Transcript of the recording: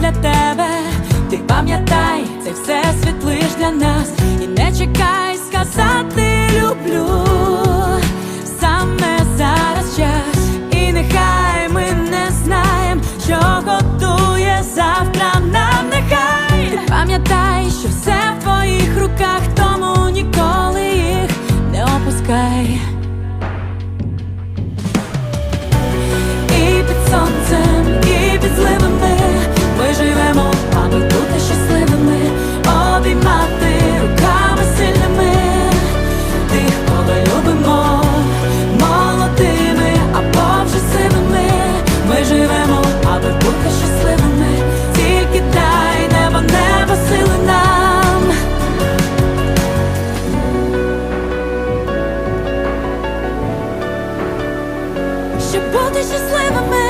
Для тебе, ти пам'ятай, це все світ лиш для нас, і не чекай сказати люблю. Саме зараз час, і нехай ми не знаємо, що готує завтра нам нехай. Ти пам'ятай, що все в твоїх руках, тому ніколи їх не опускай. I'm.